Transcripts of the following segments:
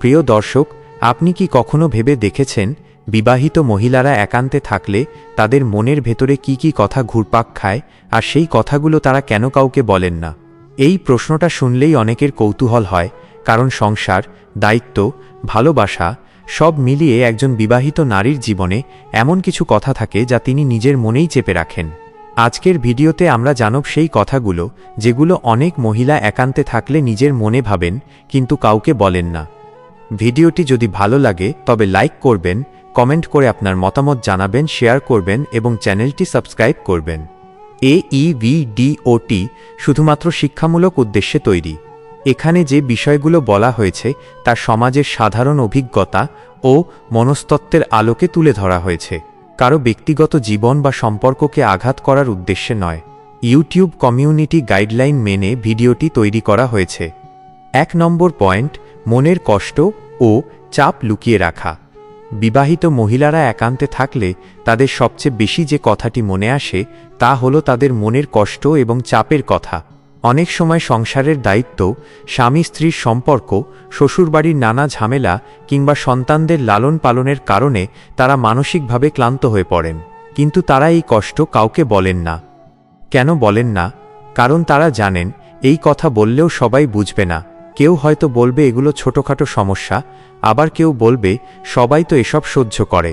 প্রিয় দর্শক, আপনি কি কখনো ভেবে দেখেছেন, বিবাহিত মহিলারা একান্তে থাকলে তাদের মনের ভেতরে কি কি কথা ঘুরপাক খায় আর সেই কথাগুলো তারা কেন কাউকে বলেন না? এই প্রশ্নটা শুনলেই অনেকের কৌতূহল হয়, কারণ সংসার, দায়িত্ব, ভালোবাসা সব মিলিয়ে একজন বিবাহিত নারীর জীবনে এমন কিছু কথা থাকে যা তিনি নিজের মনেই চেপে রাখেন। আজকের ভিডিওতে আমরা জানব সেই কথাগুলো, যেগুলো অনেক মহিলা একান্তে থাকলে নিজের মনে ভাবেন, কিন্তু কাউকে বলেন না। ভিডিওটি যদি ভালো লাগে, তবে লাইক করবেন, কমেন্ট করে আপনার মতামত জানাবেন, শেয়ার করবেন এবং চ্যানেলটি সাবস্ক্রাইব করবেন। এ ইভিডিওটি শুধুমাত্র শিক্ষামূলক উদ্দেশ্যে তৈরি। এখানে যে বিষয়গুলো বলা হয়েছে, তা সমাজের সাধারণ অভিজ্ঞতা ও মনস্তত্ত্বের আলোকে তুলে ধরা হয়েছে। কারও ব্যক্তিগত জীবন বা সম্পর্ককে আঘাত করার উদ্দেশ্যে নয়। ইউটিউব কমিউনিটি গাইডলাইন মেনে ভিডিওটি তৈরি করা হয়েছে। এক নম্বর পয়েন্ট মনের কষ্ট ও চাপ লুকিয়ে রাখা। বিবাহিত মহিলারা একান্তে থাকলে তাদের সবচেয়ে বেশি যে কথাটি মনে আসে, তা হল তাদের মনের কষ্ট এবং চাপের কথা। অনেক সময় সংসারের দায়িত্ব, স্বামী স্ত্রীর সম্পর্ক, শ্বশুরবাড়ির নানা ঝামেলা কিংবা সন্তানদের লালন পালনের কারণে তারা মানসিকভাবে ক্লান্ত হয়ে পড়েন। কিন্তু তারা এই কষ্ট কাউকে বলেন না। কেন বলেন না? কারণ তারা জানেন, এই কথা বললেও সবাই বুঝবে না। কেউ হয়তো বলবে এগুলো ছোটোখাটো সমস্যা, আবার কেউ বলবে সবাই তো এসব সহ্য করে।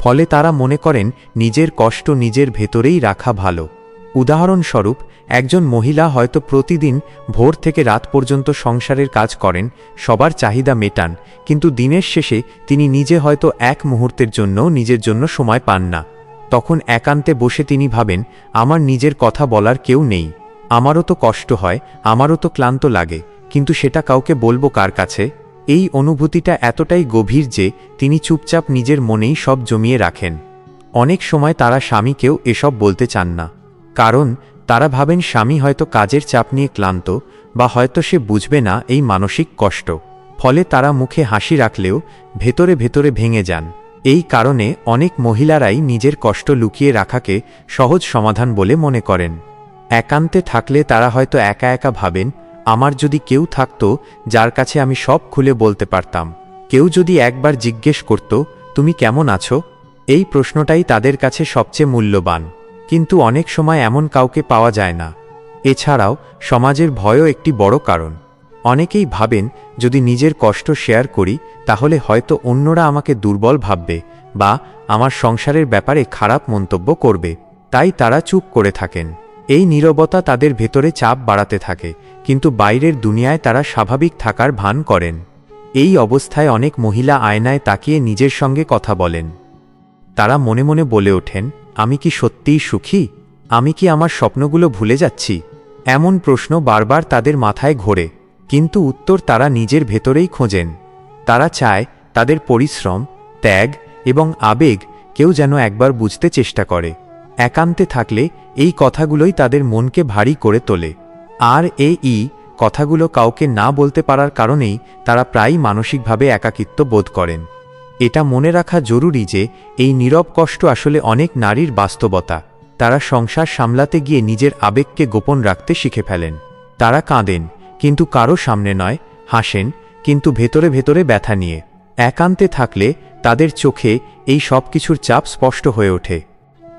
ফলে তারা মনে করেন নিজের কষ্ট নিজের ভেতরেই রাখা ভালো। উদাহরণস্বরূপ, একজন মহিলা হয়তো প্রতিদিন ভোর থেকে রাত পর্যন্ত সংসারের কাজ করেন, সবার চাহিদা মেটান, কিন্তু দিনের শেষে তিনি নিজে হয়তো এক মুহূর্তের জন্য নিজের জন্য সময় পান না। তখন একান্তে বসে তিনি ভাবেন, আমার নিজের কথা বলার কেউ নেই। আমারও তো কষ্ট হয়, আমারও তো ক্লান্ত লাগে। কিন্তু সেটা কাউকে বলব কার কাছে? এই অনুভূতিটা এতটাই গভীর যে তিনি চুপচাপ নিজের মনেই সব জমিয়ে রাখেন। অনেক সময় তারা স্বামীকেও এসব বলতে চান না। কারণ, তারা ভাবেন স্বামী হয়তো কাজের চাপ নিয়ে ক্লান্ত বা হয়তো সে বুঝবে না এই মানসিক কষ্ট। ফলে তারা মুখে হাসি রাখলেও ভেতরে ভেতরে ভেঙে যান। এই কারণে অনেক মহিলারাই নিজের কষ্ট লুকিয়ে রাখাকে সহজ সমাধান বলে মনে করেন। একান্তে থাকলে তারা হয়তো একা একা ভাবেন আমার যদি কেউ থাকতো, যার কাছে আমি সব খুলে বলতে পারতাম। কেউ যদি একবার জিজ্ঞেস করত, তুমি কেমন আছো? এই প্রশ্নটাই তাদের কাছে সবচেয়ে মূল্যবান। কিন্তু অনেক সময় এমন কাউকে পাওয়া যায় না। এছাড়াও, সমাজের ভয়ও একটি বড় কারণ। অনেকেই ভাবেন, যদি নিজের কষ্ট শেয়ার করি, তাহলে হয়তো অন্যরা আমাকে দুর্বল ভাববে বা আমার সংসারের ব্যাপারে খারাপ মন্তব্য করবে। তাই তারা চুপ করে থাকেন। এই নীরবতা তাদের ভেতরে চাপ বাড়াতে থাকে, কিন্তু বাইরের দুনিয়ায় তারা স্বাভাবিক থাকার ভান করেন। এই অবস্থায় অনেক মহিলা আয়নায় তাকিয়ে নিজের সঙ্গে কথা বলেন। তারা মনে মনে বলে ওঠেন, আমি কি সত্যিই সুখী? আমি কি আমার স্বপ্নগুলো ভুলে যাচ্ছি? এমন প্রশ্ন বারবার তাদের মাথায় ঘোরে, কিন্তু উত্তর তারা নিজের ভেতরেই খোঁজেন। তারা চায়, তাদের পরিশ্রম, ত্যাগ এবং আবেগ কেউ যেন একবার বুঝতে চেষ্টা করে। একান্তে থাকলে এই কথাগুলোই তাদের মনকে ভারী করে তোলে। আর এ ই কথাগুলো কাউকে না বলতে পারার কারণেই তারা প্রায়ই মানসিকভাবে একাকিত্ব বোধ করেন। এটা মনে রাখা জরুরি যে এই নীরব কষ্ট আসলে অনেক নারীর বাস্তবতা। তারা সংসার সামলাতে গিয়ে নিজের আবেগকে গোপন রাখতে শিখে ফেলেন। তারা কাঁদেন, কিন্তু কারও সামনে নয়, হাসেন, কিন্তু ভেতরে ভেতরে ব্যথা নিয়ে। একান্তে থাকলে তাদের চোখে এই সব কিছুর চাপ স্পষ্ট হয়ে ওঠে।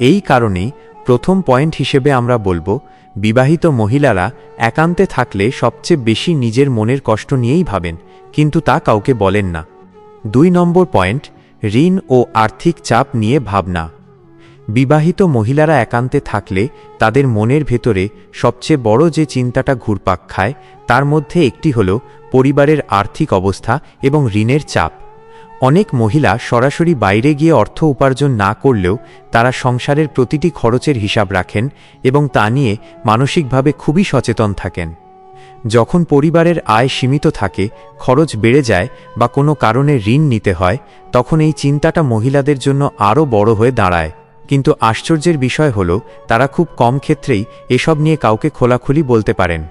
এই কারণেই প্রথম পয়েন্ট হিসেবে আমরা বলব, বিবাহিত মহিলারা একান্তে থাকলে সবচেয়ে বেশি নিজের মনের কষ্ট নিয়েই ভাবেন, কিন্তু তা কাউকে বলেন না। দুই নম্বর পয়েন্ট, ঋণ ও আর্থিক চাপ নিয়ে ভাবনা। বিবাহিত মহিলারা একান্তে থাকলে তাদের মনের ভেতরে সবচেয়ে বড় যে চিন্তাটা ঘুরপাক খায়, তার মধ্যে একটি হল পরিবারের আর্থিক অবস্থা এবং ঋণের চাপ। অনেক মহিলা সরাসরি বাইরে গিয়ে অর্থ উপার্জন না করলেও তারা সংসারের প্রতিটি খরচের হিসাব রাখেন এবং তা নিয়ে মানসিকভাবে খুবই সচেতন থাকেন। যখন পরিবারের আয় সীমিত থাকে, খরচ বেড়ে যায় বা কোনো কারণে ঋণ নিতে হয়, তখন এই চিন্তাটা মহিলাদের জন্য আরও বড় হয়ে দাঁড়ায়। কিন্তু আশ্চর্যের বিষয় হল, তারা খুব কম ক্ষেত্রেই এসব নিয়ে কাউকে খোলাখুলি বলতে পারেন।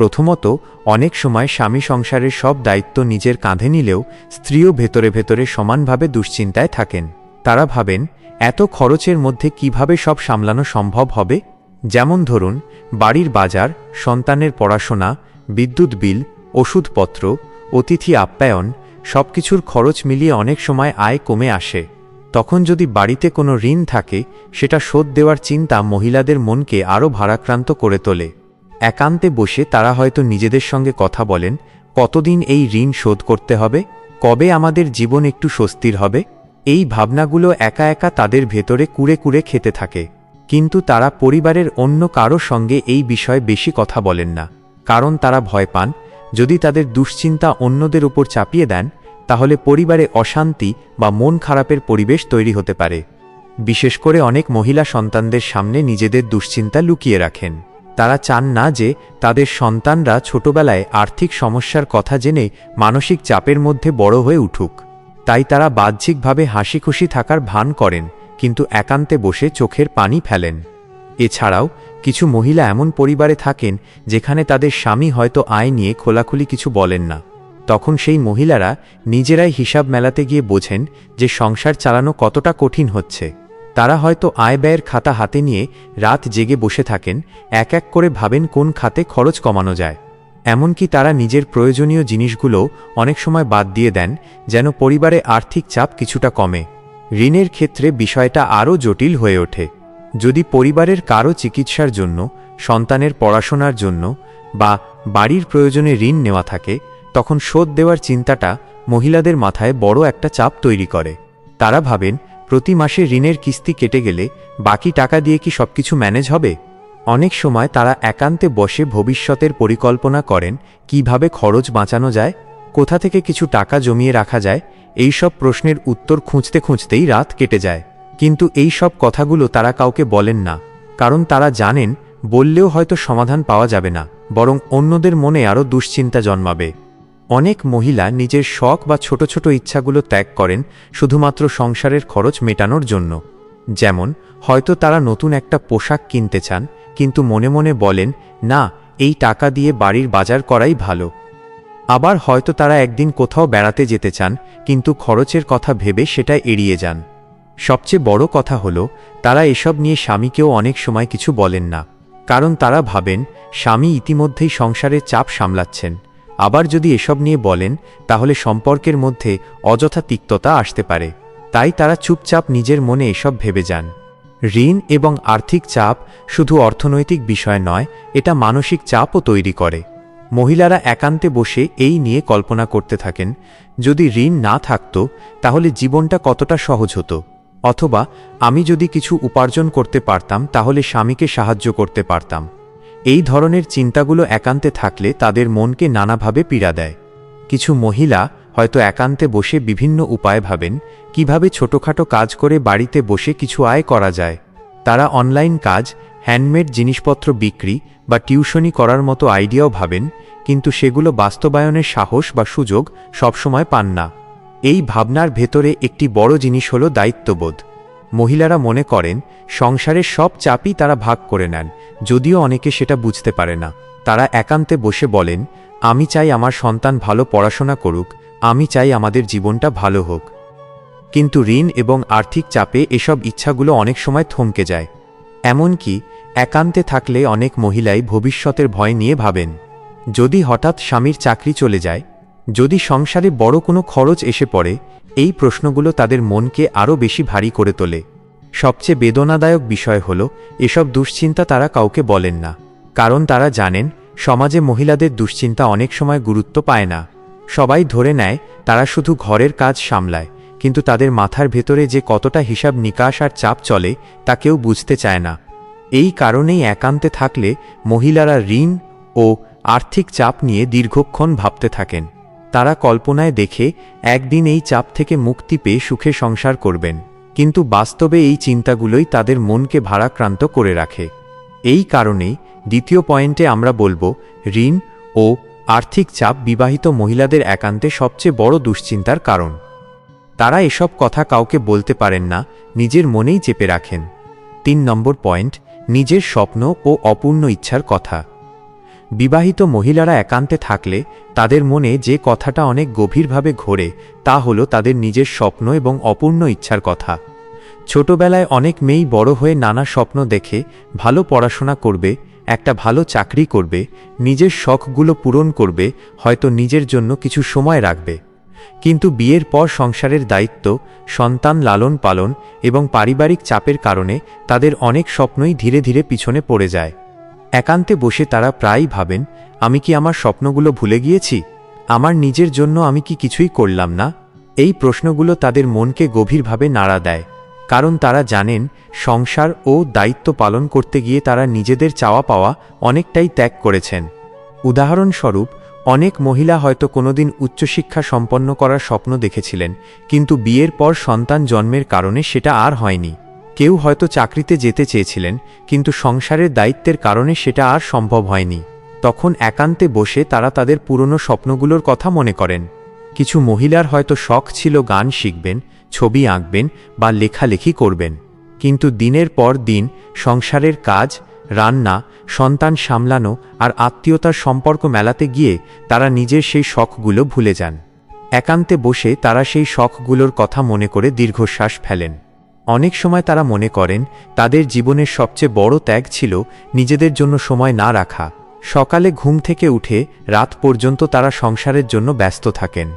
প্রথমত, অনেক সময় স্বামী সংসারের সব দায়িত্ব নিজের কাঁধে নিলেও স্ত্রীও ভেতরে ভেতরে সমানভাবে দুশ্চিন্তায় থাকেন। তারা ভাবেন, এত খরচের মধ্যে কীভাবে সব সামলানো সম্ভব হবে? যেমন ধরুন, বাড়ির বাজার, সন্তানের পড়াশোনা, বিদ্যুৎ বিল, ওষুধপত্র, অতিথি আপ্যায়ন, সবকিছুর খরচ মিলিয়ে অনেক সময় আয় কমে আসে। তখন যদি বাড়িতে কোনো ঋণ থাকে, সেটা শোধ দেওয়ার চিন্তা মহিলাদের মনকে আরও ভারাক্রান্ত করে তোলে। একান্তে বসে তারা হয়তো নিজেদের সঙ্গে কথা বলেন, কতদিন এই ঋণ শোধ করতে হবে, কবে আমাদের জীবন একটু স্বস্তির হবে, এই ভাবনাগুলো একা একা তাদের ভেতরে কুড়ে কুড়ে খেতে থাকে। কিন্তু তারা পরিবারের অন্য কারও সঙ্গে এই বিষয়ে বেশি কথা বলেন না, কারণ তারা ভয় পান, যদি তাদের দুশ্চিন্তা অন্যদের উপর চাপিয়ে দেন, তাহলে পরিবারে অশান্তি বা মন খারাপের পরিবেশ তৈরি হতে পারে। বিশেষ করে অনেক মহিলা সন্তানদের সামনে নিজেদের দুশ্চিন্তা লুকিয়ে রাখেন। তারা চান না যে তাদের সন্তানরা ছোটবেলায় আর্থিক সমস্যার কথা জেনে মানসিক চাপের মধ্যে বড় হয়ে উঠুক। তাই তারা বাহ্যিকভাবে হাসি খুশি থাকার ভান করেন, কিন্তু একান্তে বসে চোখের পানি ফেলেন। এছাড়াও, কিছু মহিলা এমন পরিবারে থাকেন যেখানে তাদের স্বামী হয়তো আয় নিয়ে খোলাখুলি কিছু বলেন না। তখন সেই মহিলারা নিজেরাই হিসাব মেলাতে গিয়ে বোঝেন যে সংসার চালানো কতটা কঠিন হচ্ছে। তারা হয়তো আয় ব্যয়ের খাতা হাতে নিয়ে রাত জেগে বসে থাকেন, এক এক করে ভাবেন কোন খাতে খরচ কমানো যায়। এমনকি তারা নিজের প্রয়োজনীয় জিনিসগুলো অনেক সময় বাদ দিয়ে দেন, যেন পরিবারে আর্থিক চাপ কিছুটা কমে। ঋণের ক্ষেত্রে বিষয়টা আরও জটিল হয়ে ওঠে। যদি পরিবারের কারও চিকিৎসার জন্য, সন্তানের পড়াশোনার জন্য, বা বাড়ির প্রয়োজনে ঋণ নেওয়া থাকে, তখন শোধ দেওয়ার চিন্তাটা মহিলাদের মাথায় বড় একটা চাপ তৈরি করে। তারা ভাবেন প্রতি মাসে ঋণের কিস্তি কেটে গেলে বাকি টাকা দিয়ে কি সবকিছু ম্যানেজ হবে? অনেক সময় তারা একান্তে বসে ভবিষ্যতের পরিকল্পনা করেন, কীভাবে খরচ বাঁচানো যায়, কোথা থেকে কিছু টাকা জমিয়ে রাখা যায়, এই সব প্রশ্নের উত্তর খুঁজতে খুঁজতেই রাত কেটে যায়। কিন্তু এই সব কথাগুলো তারা কাউকে বলেন না, কারণ তারা জানেন, বললেও হয়তো সমাধান পাওয়া যাবে না, বরং অন্যদের মনে আরও দুশ্চিন্তা জন্মাবে। অনেক মহিলা নিজের শখ বা ছোট ছোট ইচ্ছাগুলো ত্যাগ করেন শুধুমাত্র সংসারের খরচ মেটানোর জন্য। যেমন, হয়তো তারা নতুন একটা পোশাক কিনতে চান, কিন্তু মনে মনে বলেন, না, এই টাকা দিয়ে বাড়ির বাজার করাই ভালো। আবার হয়তো তারা একদিন কোথাও বেড়াতে যেতে চান, কিন্তু খরচের কথা ভেবে সেটা এড়িয়ে যান। সবচেয়ে বড় কথা হল, তারা এসব নিয়ে স্বামীকেও অনেক সময় কিছু বলেন না। কারণ তারা ভাবেন, স্বামী ইতিমধ্যেই সংসারের চাপ সামলাচ্ছেন। আবার যদি এসব নিয়ে বলেন, তাহলে সম্পর্কের মধ্যে অযথা তিক্ততা আসতে পারে। তাই তারা চুপচাপ নিজের মনে এসব ভেবে যান। ঋণ এবং আর্থিক চাপ শুধু অর্থনৈতিক বিষয় নয়, এটা মানসিক চাপও তৈরি করে। মহিলারা একান্তে বসে এই নিয়ে কল্পনা করতে থাকেন, যদি ঋণ না থাকত, তাহলে জীবনটা কতটা সহজ হতো? অথবা, আমি যদি কিছু উপার্জন করতে পারতাম, তাহলে স্বামীকে সাহায্য করতে পারতাম। এই ধরনের চিন্তাগুলো একান্তে থাকলে তাদের মনকে নানাভাবে পীড়া দেয়। কিছু মহিলা হয়তো একান্তে বসে বিভিন্ন উপায় ভাবেন, কীভাবে ছোটখাটো কাজ করে বাড়িতে বসে কিছু আয় করা যায়। তারা অনলাইন কাজ, হ্যান্ডমেড জিনিসপত্র বিক্রি বা টিউশনি করার মতো আইডিয়াও ভাবেন, কিন্তু সেগুলো বাস্তবায়নের সাহস বা সুযোগ সবসময় পান না। এই ভাবনার ভেতরে একটি বড় জিনিস হল দায়িত্ববোধ। মহিলারা মনে করেন, সংসারের সব চাপই তারা ভাগ করে নেন যদিও অনেকে সেটা বুঝতে পারে না। তারা একান্তে বসে বলেন, আমি চাই আমার সন্তান ভালো পড়াশোনা করুক, আমি চাই আমাদের জীবনটা ভালো হোক। কিন্তু ঋণ এবং আর্থিক চাপে এসব ইচ্ছাগুলো অনেক সময় থমকে যায়। এমনকি একান্তে থাকলে অনেক মহিলাই ভবিষ্যতের ভয় নিয়ে ভাবেন, যদি হঠাৎ স্বামীর চাকরি চলে যায়, যদি সংসারে বড় কোনো খরচ এসে পড়ে, এই প্রশ্নগুলো তাদের মনকে আরও বেশি ভারী করে তোলে। সবচেয়ে বেদনাদায়ক বিষয় হল, এসব দুশ্চিন্তা তারা কাউকে বলেন না। কারণ তারা জানেন, সমাজে মহিলাদের দুশ্চিন্তা অনেক সময় গুরুত্ব পায় না। সবাই ধরে নেয়, তারা শুধু ঘরের কাজ সামলায়, কিন্তু তাদের মাথার ভেতরে যে কতটা হিসাব নিকাশ আর চাপ চলে, তা কেউ বুঝতে চায় না। এই কারণেই একান্তে থাকলে মহিলারা ঋণ ও আর্থিক চাপ নিয়ে দীর্ঘক্ষণ ভাবতে থাকেন। তারা কল্পনায় দেখে, একদিন এই চাপ থেকে মুক্তি পেয়ে সুখে সংসার করবেন। কিন্তু বাস্তবে এই চিন্তাগুলোই তাদের মনকে ভারাক্রান্ত করে রাখে। এই কারণেই দ্বিতীয় পয়েন্টে আমরা বলব, ঋণ ও আর্থিক চাপ বিবাহিত মহিলাদের একান্তে সবচেয়ে বড় দুশ্চিন্তার কারণ। তারা এসব কথা কাউকে বলতে পারেন না, নিজের মনেই চেপে রাখেন। তিন নম্বর পয়েন্ট, নিজের স্বপ্ন ও অপূর্ণ ইচ্ছার কথা। বিবাহিত মহিলারা একান্তে থাকলে তাদের মনে যে কথাটা অনেক গভীরভাবে ঘোরে, তা হল তাদের নিজের স্বপ্ন এবং অপূর্ণ ইচ্ছার কথা। ছোটবেলায় অনেক মেয়েই বড় হয়ে নানা স্বপ্ন দেখে, ভালো পড়াশোনা করবে, একটা ভালো চাকরি করবে, নিজের শখগুলো পূরণ করবে, হয়তো নিজের জন্য কিছু সময় রাখবে। কিন্তু বিয়ের পর সংসারের দায়িত্ব, সন্তান লালন পালন এবং পারিবারিক চাপের কারণে তাদের অনেক স্বপ্নই ধীরে ধীরে পিছনে পড়ে যায়। একান্তে বসে তারা প্রায়ই ভাবেন, আমি কি আমার স্বপ্নগুলো ভুলে গিয়েছি? আমার নিজের জন্য আমি কি কিছুই করলাম না? এই প্রশ্নগুলো তাদের মনকে গভীরভাবে নাড়া দেয়। কারণ তারা জানেন, সংসার ও দায়িত্ব পালন করতে গিয়ে তারা নিজেদের চাওয়া পাওয়া অনেকটাই ত্যাগ করেছেন। উদাহরণস্বরূপ, অনেক মহিলা হয়তো কোনোদিন উচ্চশিক্ষা সম্পন্ন করার স্বপ্ন দেখেছিলেন, কিন্তু বিয়ের পর সন্তান জন্মের কারণে সেটা আর হয়নি। কেউ হয়তো চাকরিতে যেতে চেয়েছিলেন, কিন্তু সংসারের দায়িত্বের কারণে সেটা আর সম্ভব হয়নি। তখন একান্তে বসে তারা তাদের পুরনো স্বপ্নগুলোর কথা মনে করেন। কিছু মহিলার হয়তো শখ ছিল গান শিখবেন ছবি আঁকবেন বা লেখালেখি করবেন। কিন্তু দিনের পর দিন সংসারের কাজ, রান্না, সন্তান সামলানো আর আত্মীয়তার সম্পর্ক মেলাতে গিয়ে তারা নিজের সেই শখগুলো ভুলে যান। একান্তে বসে তারা সেই শখগুলোর কথা মনে করে দীর্ঘশ্বাস ফেলেন। অনেক সময় তারা মনে করেন, তাদের জীবনের সবচেয়ে বড় ত্যাগ ছিল নিজেদের জন্য সময় না রাখা। সকালে ঘুম থেকে উঠে রাত পর্যন্ত তারা সংসারের জন্য ব্যস্ত থাকেন।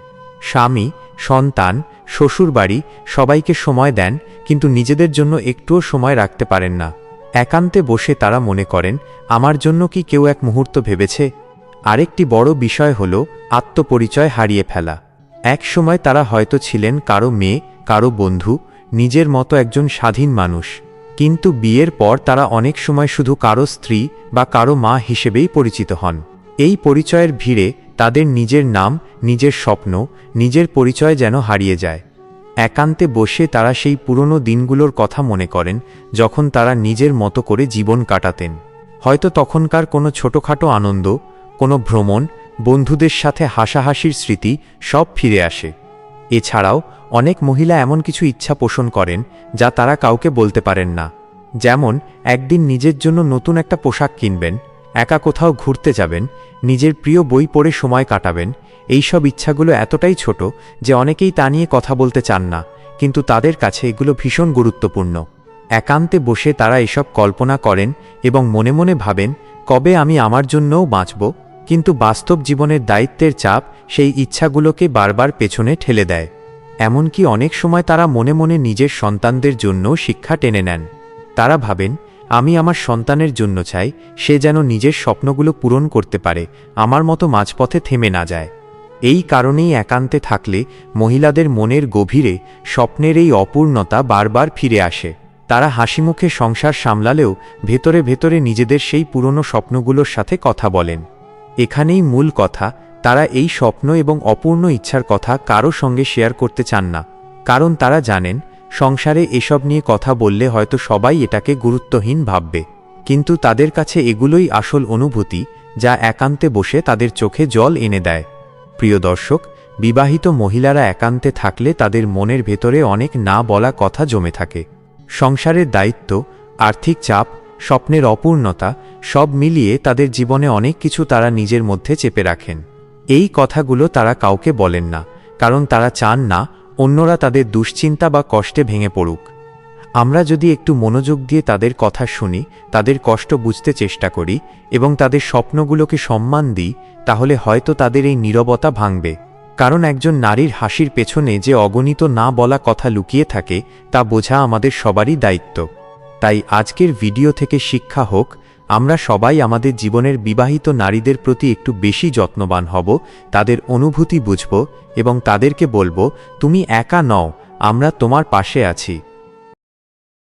স্বামী, সন্তান, শ্বশুরবাড়ি সবাইকে সময় দেন, কিন্তু নিজেদের জন্য একটুও সময় রাখতে পারেন না। একান্তে বসে তারা মনে করেন, আমার জন্য কি কেউ এক মুহূর্ত ভেবেছে? আরেকটি বড় বিষয় হল, আত্মপরিচয় হারিয়ে ফেলা। এক সময় তারা হয়তো ছিলেন কারও মেয়ে, কারও বন্ধু, নিজের মতো একজন স্বাধীন মানুষ। কিন্তু বিয়ের পর তারা অনেক সময় শুধু কারও স্ত্রী বা কারও মা হিসেবেই পরিচিত হন। এই পরিচয়ের ভিড়ে তাদের নিজের নাম, নিজের স্বপ্ন, নিজের পরিচয় যেন হারিয়ে যায়। একান্তে বসে তারা সেই পুরনো দিনগুলোর কথা মনে করেন, যখন তারা নিজের মতো করে জীবন কাটাতেন। হয়তো তখনকার কোনো ছোটোখাটো আনন্দ, কোনো ভ্রমণ, বন্ধুদের সাথে হাসাহাসির স্মৃতি সব ফিরে আসে। এছাড়াও অনেক মহিলা এমন কিছু ইচ্ছা পোষণ করেন, যা তারা কাউকে বলতে পারেন না। যেমন, একদিন নিজের জন্য নতুন একটা পোশাক কিনবেন একা কোথাও ঘুরতে যাবেন, নিজের প্রিয় বই পড়ে সময় কাটাবেন এই সব ইচ্ছাগুলো এতটাই ছোট যে অনেকেই তা নিয়ে কথা বলতে চান না, কিন্তু তাদের কাছে এগুলো ভীষণ গুরুত্বপূর্ণ। একান্তে বসে তারা এসব কল্পনা করেন এবং মনে মনে ভাবেন, কবে আমি আমার জন্যও বাঁচব? কিন্তু বাস্তব জীবনের দায়িত্বের চাপ সেই ইচ্ছাগুলোকে বারবার পেছনে ঠেলে দেয়। এমনকি অনেক সময় তারা মনে মনে নিজের সন্তানদের জন্য শিক্ষা টেনে নেন। তারা ভাবেন আমি আমার সন্তানের জন্য চাই, সে যেন নিজের স্বপ্নগুলো পূরণ করতে পারে, আমার মতো মাঝপথে থেমে না যায়। এই কারণেই একান্তে থাকলে মহিলাদের মনের গভীরে স্বপ্নের এই অপূর্ণতা বারবার ফিরে আসে। তারা হাসিমুখে সংসার সামলালেও ভেতরে ভেতরে নিজেদের সেই পুরনো স্বপ্নগুলোর সাথে কথা বলেন। এখানেই মূল কথা, তারা এই স্বপ্ন এবং অপূর্ণ ইচ্ছার কথা কারও সঙ্গে শেয়ার করতে চান না, কারণ তারা জানেন সংসারে এসব নিয়ে কথা বললে হয়তো সবাই এটাকে গুরুত্বহীন ভাববে। কিন্তু তাদের কাছে এগুলোই আসল অনুভূতি, যা একান্তে বসে তাদের চোখে জল এনে দেয়। প্রিয় দর্শক, বিবাহিত মহিলারা একান্তে থাকলে তাদের মনের ভেতরে অনেক না বলা কথা জমে থাকে। সংসারের দায়িত্ব, আর্থিক চাপ, স্বপ্নের অপূর্ণতা, সব মিলিয়ে তাদের জীবনে অনেক কিছু তারা নিজের মধ্যে চেপে রাখেন। এই কথাগুলো তারা কাউকে বলেন না, কারণ তারা চান না অন্যরা তাদের দুশ্চিন্তা বা কষ্টে ভেঙে পড়ুক। আমরা যদি একটু মনোযোগ দিয়ে তাদের কথা শুনি, তাদের কষ্ট বুঝতে চেষ্টা করি এবং তাদের স্বপ্নগুলোকে সম্মান দিই, তাহলে হয়তো তাদের এই নীরবতা ভাঙবে। কারণ একজন নারীর হাসির পেছনে যে অগণিত না বলা কথা লুকিয়ে থাকে, তা বোঝা আমাদের সবারই দায়িত্ব। তাই আজকের ভিডিও থেকে শিক্ষা হোক আমরা সবাই আমাদের জীবনের বিবাহিত নারীদের প্রতি একটু বেশি যত্নবান হব, তাদের অনুভূতি বুঝব এবং তাদেরকে বলব, তুমি একা নও, আমরা তোমার পাশে আছি।